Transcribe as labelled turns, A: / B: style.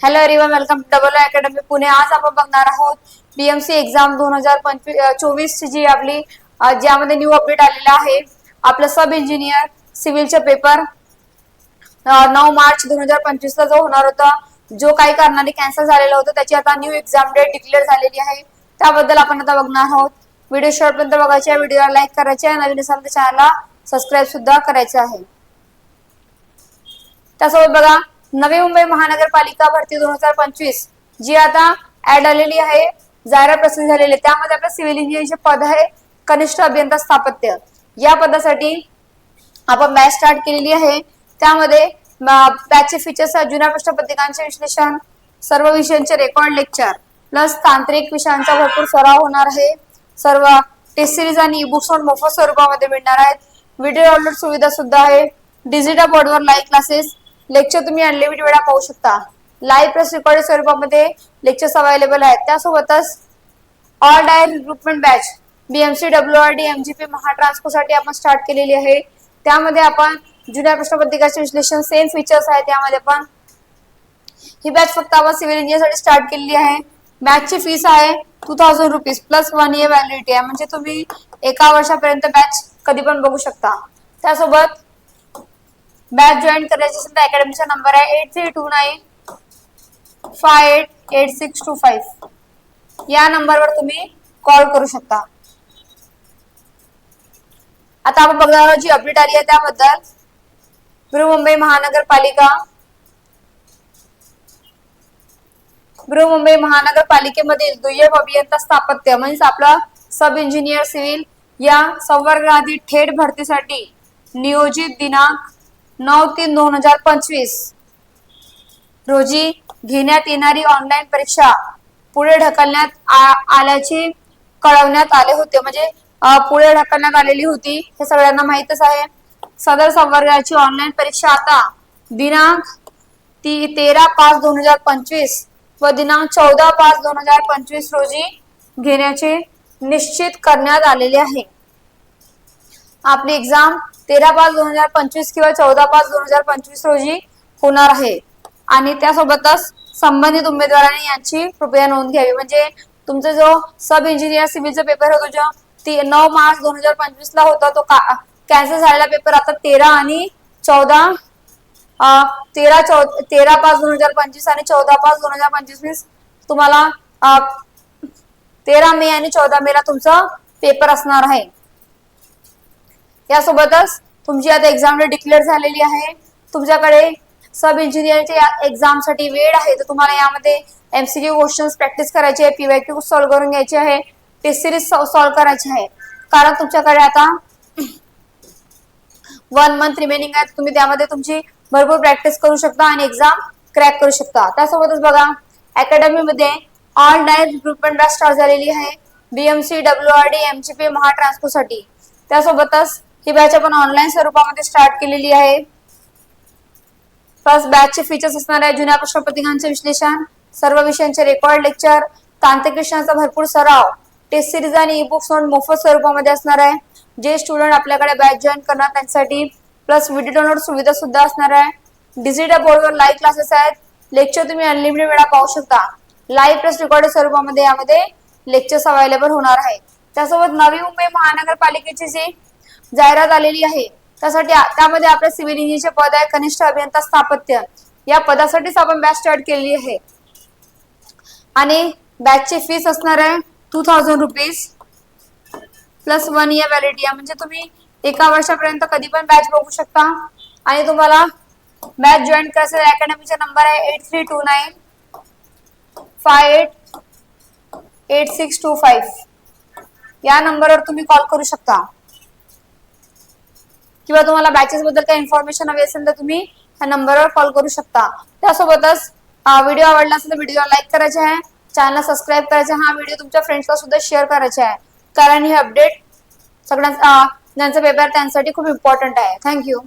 A: Hello everyone welcome double academy Pune आज आपण बघणार आहोत बीएमसी एक्झाम दोन हजार पंचवीस चोवीस ची जी आपली ज्यामध्ये न्यू अपडेट आलेला आहे. आपलं सब इंजिनियर सिव्हिलचे पेपर नऊ मार्च दोन हजार पंचवीस ला जो होणार होता जो काही कारणाने कॅन्सल झालेला होता त्याची आता न्यू एक्झाम डेट डिक्लेअर झालेली आहे. त्याबद्दल आपण आता बघणार आहोत. व्हिडिओ शेवटपर्यंत बघायचे व्हिडिओला लाईक करायचे आहे. नवीन असाल तर चॅनलला सबस्क्राईब सुद्धा करायचे आहे. त्यासोबत बघा नवी मुंबई महानगरपालिका भरती दोन हजार पंचवीस जी आता ऍड आलेली आहे जाहिरात प्रसिद्ध झालेली आहे. त्यामध्ये आपलं सिव्हिल इंजिनिअरिंगचे पद आहे कनिष्ठ अभियंता स्थापत्य. या पदासाठी आपण बॅच स्टार्ट केलेली आहे. त्यामध्ये बॅचचे फीचर्स जुन्या प्रश्नपत्रिकांचे विश्लेषण सर्व विषयांचे रेकॉर्ड लेक्चर प्लस तांत्रिक विषयांचा भरपूर सराव होणार आहे. सर्व टेस्ट सिरीज आणि ई बुक्स मोफत स्वरूपामध्ये मिळणार आहेत. व्हिडिओ डाउनलोड सुविधा सुद्धा आहे. डिजिटल बोर्डवर लाईव्ह क्लासेस लेक्चर तुम्ही अनलिमिटेड वेळा पाहू शकता. लाईव्ह प्लस रेकॉर्डेड स्वरूपामध्ये लेक्चर्स अवेलेबल आहेत. त्यासोबतच all dire recruitment batch BMC W R D MGP महाट्रान्सकोसाठी आपण स्टार्ट केलेली आहे. त्यामध्ये आपण जुन्या प्रश्नपत्रिकाचे विश्लेषण सेम फीचर्स आहे. त्यामध्ये पण ही बॅच फक्त आपण सिव्हिल इंजिनिअरसाठी स्टार्ट केलेली आहे. बॅचची फीस आहे two thousand rupees plus one year validity आहे. म्हणजे तुम्ही एका वर्षापर्यंत बॅच कधी पण बघू शकता. त्यासोबत बॅच जॉईन करायची असेल तर अकॅडमीचा नंबर आहे eight three two nine five eight eight six two five या नंबरवर तुम्ही कॉल करू शकता. आता आपण बघणार आहोत जी अपडेट आली आहे त्याबद्दल. बृहमुंबई महानगरपालिका. बृहमुंबई महानगरपालिकेमधील दुय्यम अभियंता स्थापत्य म्हणजेच आपला सब इंजिनियर सिव्हिल या संवर्गाधी थेट भरतीसाठी नियोजित दिनांक नऊ तीन दोन हजार पंचवीस. रोजी घेण्यात येणारी ऑनलाईन परीक्षा पुढे ढकलण्यात आल्याचे आल्याची कळवण्यात आले होते. म्हणजे पुढे ढकलण्यात आलेली होती. हे सगळ्यांना माहितच आहे. सदर संवर्गाची ऑनलाईन परीक्षा आता दिनांक ती तेरा पाच दोन हजार पंचवीस व दिनांक चौदा पाच दोन हजार पंचवीस रोजी घेण्याचे निश्चित करण्यात आलेले आहे. आपली एक्झाम तेरा पाच दोन हजार पंचवीस किंवा चौदा पाच दोन हजार पंचवीस रोजी होणार आहे. आणि त्यासोबतच संबंधित उमेदवारांनी यांची कृपया नोंद घ्यावी. म्हणजे तुमचा जो सब इंजिनियर सिव्हिलचा पेपर होतो जो ती नऊ मार्च दोन हजार पंचवीस ला होता तो कॅन्सल झालेला पेपर आता तेरा आणि चौदा तेरा चौ तेरा पाच दोन हजार पंचवीस आणि चौदा पाच दोन हजार पंचवीस तुम्हाला तेरा मे आणि चौदा मे ला तुमचा पेपर असणार आहे. यासोबतच तुमची आता एक्झाम डेट डिक्लेअर झालेली आहे. तुमच्याकडे सब इंजिनिअरच्या एक्झामसाठी वेळ आहे. तर तुम्हाला यामध्ये एमसीक्यू क्वेश्चन्स प्रॅक्टिस करायचे आहे पीवायक्यू सॉल्व्ह करून घ्यायचे आहे टेस्ट सिरीज सॉल्व्ह करायची आहे. कारण तुमच्याकडे आता वन मंथ रिमेनिंग आहे. तुम्ही त्यामध्ये तुमची भरपूर प्रॅक्टिस करू शकता आणि एक्झाम क्रॅक करू शकता. त्यासोबतच बघा अकॅडमी मध्ये all dire recruitment batch start झालेली आहे. BMC W R D MGP Mahatransco साठी. त्यासोबतच ही बॅच आपण ऑनलाईन स्वरूपामध्ये स्टार्ट केलेली आहे. प्लस बॅचचे फीचर्स असणार आहे जुन्या प्रश्नपत्रिकांचे विश्लेषण सर्व विषयांचे रेकॉर्ड लेक्चर तांत्रिक विषयांचा भरपूर सराव टेस्ट सिरीज आणि ई बुक्स नोट मोफत स्वरूपामध्ये असणार आहे. जे स्टुडंट आपल्याकडे बॅच जॉईन करणार त्यांच्यासाठी प्लस व्हिडिओ डाउनलोड सुविधा सुद्धा असणार आहे. डिजिटल बोर्डवर लाईव्ह क्लासेस आहेत. लेक्चर तुम्ही अनलिमिटेड वेळा पाहू शकता. लाईव्ह प्लस रेकॉर्डेड स्वरूपामध्ये यामध्ये लेक्चर्स अवेलेबल होणार आहे त्यासोबत नवी मुंबई महानगरपालिकेची जी जाहिरात आलेली आहे. त्यासाठी त्यामध्ये आपल्या सिव्हिल इंजिनियरचे पद आहे कनिष्ठ अभियंता स्थापत्य. या पदासाठीच आपण बॅच स्टार्ट केलेली आहे. आणि बॅचची फीस असणार आहे two thousand rupees plus one year validity म्हणजे तुम्ही एका वर्षापर्यंत कधी पण बॅच बघू शकता. आणि तुम्हाला बॅच जॉईन करायचं अकॅडमीचा नंबर आहे eight three two nine five eight eight six two five या नंबरवर तुम्ही कॉल करू शकता. किंवा तुम्हाला बॅचेस बद्दल काही इन्फॉर्मेशन हवी असेल तर तुम्ही ह्या नंबरवर कॉल करू शकता. त्यासोबतच व्हिडिओ आवडला असेल तर व्हिडिओ लाईक करायचे आहे. चॅनल सबस्क्राईब करायचे हा व्हिडिओ तुमच्या फ्रेंड्सला सुद्धा शेअर करायचे आहे. कारण हे अपडेट सगळ्यांचा ज्यांचा पेपर त्यांसाठी खूप इम्पॉर्टंट आहे. थँक्यू